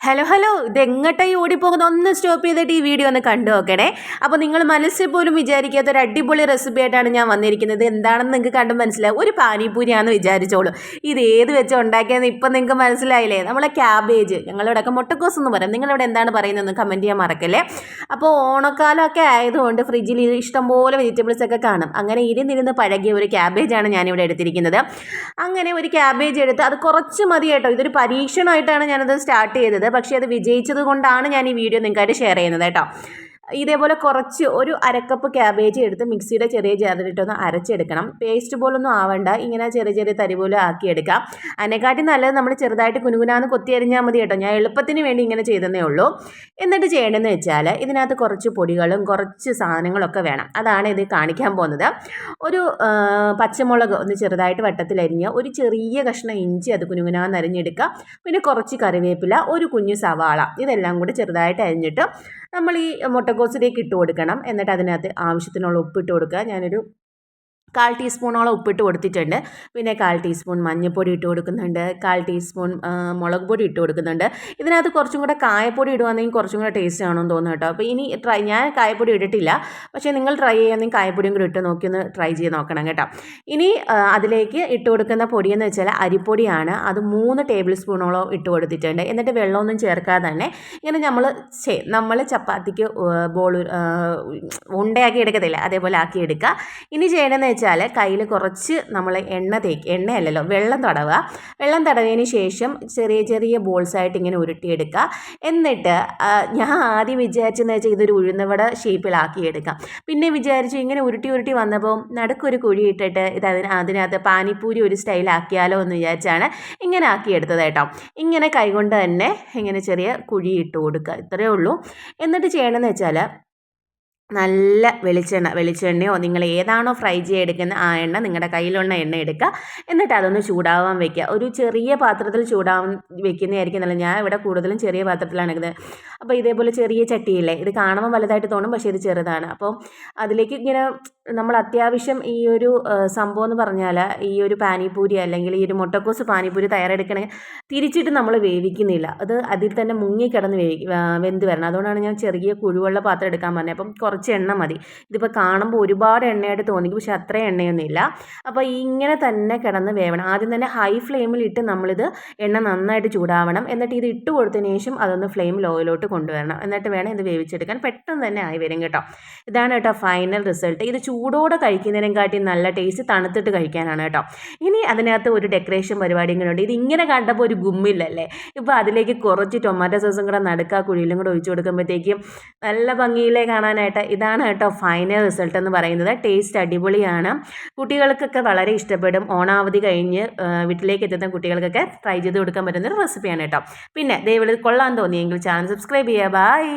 Hello hello ഇതെങ്ങോട്ടായി ഓടിപ്പോകുന്ന? ഒന്ന് stop ചെയ്തിട്ട് ഈ വീഡിയോ ഒന്ന് കണ്ടു നോക്കണേ. അപ്പോൾ നിങ്ങൾ മനസ്സിൽ പോലും വിചാരിക്കാത്ത ഒരു അടിപൊളി റെസിപ്പി ആയിട്ടാണ് ഞാൻ വന്നിരിക്കുന്നത്. എന്താണെന്ന് നിങ്ങൾക്ക് കണ്ട് മനസ്സിലാവും. ഒരു പാനിപൂരിയാണെന്ന് വിചാരിച്ചോളൂ. ഇത് ഏത് വെച്ച് ഉണ്ടാക്കിയെന്ന് ഇപ്പം നിങ്ങൾക്ക് മനസ്സിലായില്ലേ? നമ്മളെ ക്യാബേജ് ഞങ്ങളിവിടെയൊക്കെ മുട്ടക്കോസ് എന്ന് പറയും. നിങ്ങളിവിടെ എന്താണ് പറയുന്നതെന്ന് കമന്റ് ചെയ്യാൻ മറക്കല്ലേ? അപ്പോൾ ഓണക്കാലമൊക്കെ ആയതുകൊണ്ട് ഫ്രിഡ്ജിൽ ഇഷ്ടംപോലെ വെജിറ്റബിൾസ് ഒക്കെ കാണും. അങ്ങനെ ഇരുന്നിരുന്ന് പഴകിയ ഒരു ക്യാബേജാണ് ഞാനിവിടെ എടുത്തിരിക്കുന്നത്. അങ്ങനെ ഒരു ക്യാബേജ് എടുത്ത് അത് കുറച്ച് മതി കേട്ടോ ഇതൊരു പരീക്ഷണമായിട്ടാണ് ഞാനത് സ്റ്റാർട്ട് ചെയ്തത്. പക്ഷേ അത് വിജയിച്ചത് കൊണ്ടാണ് ഞാൻ ഈ വീഡിയോ നിങ്ങൾക്കായിട്ട് ഷെയർ ചെയ്യുന്നത് കേട്ടോ. ഇതേപോലെ കുറച്ച് ഒരു അരക്കപ്പ് ക്യാബേജ് എടുത്ത് മിക്സിയുടെ ചെറിയ ജാറിലിട്ടൊന്ന് അരച്ചെടുക്കണം. പേസ്റ്റ് പോലൊന്നും ആവണ്ട. ഇങ്ങനെ ചെറിയ ചെറിയ തരി പോലെ ആക്കിയെടുക്കാം. അതിനെക്കാട്ടി നല്ലത് നമ്മൾ ചെറുതായിട്ട് കുനുകുനാന്ന് കൊത്തി അരിഞ്ഞാൽ മതി കേട്ടോ. ഞാൻ എളുപ്പത്തിന് വേണ്ടി ഇങ്ങനെ ചെയ്തതേ ഉള്ളൂ. എന്നിട്ട് ചെയ്യേണ്ടതെന്ന് വെച്ചാൽ ഇതിനകത്ത് കുറച്ച് പൊടികളും കുറച്ച് സാധനങ്ങളൊക്കെ വേണം. അതാണ് ഇത് കാണിക്കാൻ പോകുന്നത്. ഒരു പച്ചമുളക് ഒന്ന് ചെറുതായിട്ട് വട്ടത്തിലരിഞ്ഞ് ഒരു ചെറിയ കഷ്ണം ഇഞ്ചി അത് കുനുകുനാന്ന് അരിഞ്ഞെടുക്കുക. പിന്നെ കുറച്ച് കറിവേപ്പില ഒരു കുഞ്ഞു സവാള ഇതെല്ലാം കൂടി ചെറുതായിട്ട് അരിഞ്ഞിട്ട് നമ്മൾ ഈ മുട്ടക്കോസിലേക്ക് ഇട്ട് കൊടുക്കണം. എന്നിട്ട് അതിനകത്ത് ആവശ്യത്തിനുള്ള ഉപ്പിട്ട് കൊടുക്കുക. ഞാനൊരു കാൽ ടീസ്പൂണോളം ഉപ്പിട്ട് കൊടുത്തിട്ടുണ്ട്. പിന്നെ കാൽ ടീസ്പൂൺ മഞ്ഞൾപ്പൊടി ഇട്ട് കൊടുക്കുന്നുണ്ട്. കാൽ ടീസ്പൂൺ മുളക് പൊടി ഇട്ട് കൊടുക്കുന്നുണ്ട്. ഇതിനകത്ത് കുറച്ചും കൂടെ കായപ്പൊടി ഇടുവാണെങ്കിൽ കുറച്ചും കൂടെ ടേസ്റ്റ് ആണെന്ന് തോന്നുന്നു കേട്ടോ. അപ്പോൾ ഇനി ട്രൈ ഞാൻ കായപ്പൊടി ഇട്ടിട്ടില്ല. പക്ഷേ നിങ്ങൾ ട്രൈ ചെയ്യുകയാണെങ്കിൽ കായപ്പൊടിയും കൂടി ഇട്ട് നോക്കി ഒന്ന് ട്രൈ ചെയ്ത് നോക്കണം കേട്ടോ. ഇനി അതിലേക്ക് ഇട്ട് കൊടുക്കുന്ന പൊടിയെന്ന് വെച്ചാൽ അരിപ്പൊടിയാണ്. അത് മൂന്ന് ടേബിൾ സ്പൂണോളം ഇട്ട് കൊടുത്തിട്ടുണ്ട്. എന്നിട്ട് വെള്ളമൊന്നും ചേർക്കാതെ തന്നെ ഇങ്ങനെ നമ്മൾ നമ്മൾ ചപ്പാത്തിക്ക് ബോൾ ഉണ്ടയാക്കി എടുക്കത്തില്ല. അതേപോലെ ആക്കി എടുക്കുക. ഇനി ചെയ്യണമെന്ന് വെച്ചാൽ കയ്യിൽ കുറച്ച് നമ്മൾ എണ്ണ തേക്ക് എണ്ണയല്ലല്ലോ വെള്ളം തടവുക. വെള്ളം തടവിയതിന് ശേഷം ചെറിയ ചെറിയ ബോൾസായിട്ട് ഇങ്ങനെ ഉരുട്ടിയെടുക്കുക. എന്നിട്ട് ഞാൻ ആദ്യം വിചാരിച്ചെന്ന് വെച്ചാൽ ഇതൊരു ഉഴുന്നവട ഷേപ്പിലാക്കിയെടുക്കാം പിന്നെ വിചാരിച്ചു ഇങ്ങനെ ഉരുട്ടി ഉരുട്ടി വന്നപ്പോൾ നടുക്കൊരു കുഴി ഇട്ടിട്ട് ഇത് അതിന് അതിനകത്ത് പാനിപ്പൂരി ഒരു സ്റ്റൈലാക്കിയാലോ എന്ന് വിചാരിച്ചാണ് ഇങ്ങനെ ആക്കിയെടുത്തത് കേട്ടോ. ഇങ്ങനെ കൈകൊണ്ട് തന്നെ ഇങ്ങനെ ചെറിയ കുഴി ഇട്ട് കൊടുക്കുക. ഇത്രയേ ഉള്ളൂ. എന്നിട്ട് ചെയ്യണമെന്ന് വെച്ചാൽ നല്ല വെളിച്ചെണ്ണ വെളിച്ചെണ്ണയോ നിങ്ങൾ ഏതാണോ ഫ്രൈ ചെയ്യെടുക്കുന്ന ആ എണ്ണ നിങ്ങളുടെ കയ്യിലുള്ള എണ്ണ എടുക്കുക. എന്നിട്ട് അതൊന്ന് ചൂടാവാൻ വെക്കുക. ഒരു ചെറിയ പാത്രത്തിൽ ചൂടാവാൻ വെക്കുന്നതായിരിക്കും നല്ല ഞാൻ ഇവിടെ കൂടുതലും ചെറിയ പാത്രത്തിലാണ് എടുക്കുന്നത് അപ്പോൾ ഇതേപോലെ ചെറിയ ചട്ടിയില്ലേ? ഇത് കാണുമ്പോൾ വലുതായിട്ട് തോന്നും പക്ഷേ ഇത് ചെറുതാണ്. അപ്പോൾ അതിലേക്ക് ഇങ്ങനെ നമ്മൾ അത്യാവശ്യം ഈ ഒരു സംഭവം എന്ന് പറഞ്ഞാൽ ഈ ഒരു പാനിപ്പൂരി അല്ലെങ്കിൽ ഈ ഒരു മുട്ടക്കോസ് പാനിപ്പൂരി തയ്യാറെടുക്കണമെങ്കിൽ തിരിച്ചിട്ട് നമ്മൾ വേവിക്കുന്നില്ല. അത് അതിൽ തന്നെ മുങ്ങിക്കിടന്ന് വേവി വെന്ത് വരണം. അതുകൊണ്ടാണ് ഞാൻ ചെറിയ കുഴുവുള്ള പാത്രം എടുക്കാൻ പറഞ്ഞത്. അപ്പം കുറച്ച് എണ്ണ മതി. ഇതിപ്പോൾ കാണുമ്പോൾ ഒരുപാട് എണ്ണയായിട്ട് തോന്നിക്കും. പക്ഷേ അത്ര എണ്ണയൊന്നുമില്ല അപ്പോൾ ഇങ്ങനെ തന്നെ കിടന്ന് വേവണം. ആദ്യം തന്നെ ഹൈ ഫ്ലെയിമിലിട്ട് നമ്മളിത് എണ്ണ നന്നായിട്ട് ചൂടാവണം. എന്നിട്ട് ഇത് ഇട്ട് കൊടുത്തതിന് ശേഷം അതൊന്ന് ഫ്ലെയിം ലോയിലോട്ട് കൊണ്ടുവരണം. എന്നിട്ട് വേണം ഇത് വേവിച്ചെടുക്കാൻ. പെട്ടെന്ന് തന്നെ ആയി വരും കേട്ടോ. ഇതാണ് കേട്ടോ ഫൈനൽ റിസൾട്ട്. ഇത് ചൂടോടെ കഴിക്കുന്നതിനെക്കാട്ടി നല്ല ടേസ്റ്റ് തണുത്തിട്ട് കഴിക്കാനാണ് കേട്ടോ. ഇനി അതിനകത്ത് ഒരു ഡെക്കറേഷൻ പരിപാടി കൂടെ ഉണ്ട്. ഇത് ഇങ്ങനെ കണ്ടപ്പോൾ ഒരു ഗുമ്മില്ലല്ലേ? ഇപ്പോൾ അതിലേക്ക് കുറച്ച് ടൊമാറ്റോ സോസും കൂടെ നടുക്കാ കുഴിയിലും കൂടെ ഒഴിച്ചു കൊടുക്കുമ്പോഴത്തേക്കും നല്ല ഭംഗിയിലേ കാണാനായിട്ട് ഇതാണ് കേട്ടോ ഫൈനൽ റിസൾട്ട് എന്ന് പറയുന്നത്. ടേസ്റ്റ് അടിപൊളിയാണ്. കുട്ടികൾക്കൊക്കെ വളരെ ഇഷ്ടപ്പെടും. ഓണാവധി കഴിഞ്ഞ് വീട്ടിലേക്ക് എത്തുന്ന കുട്ടികൾക്കൊക്കെ ട്രൈ ചെയ്ത് കൊടുക്കാൻ പറ്റുന്ന ഒരു റെസിപ്പിയാണ് കേട്ടോ. പിന്നെ ദയവുള്ളത് കൊള്ളാൻ തോന്നിയെങ്കിൽ ചാനൽ സബ്സ്ക്രൈബ് ചെയ്യുക. ബൈ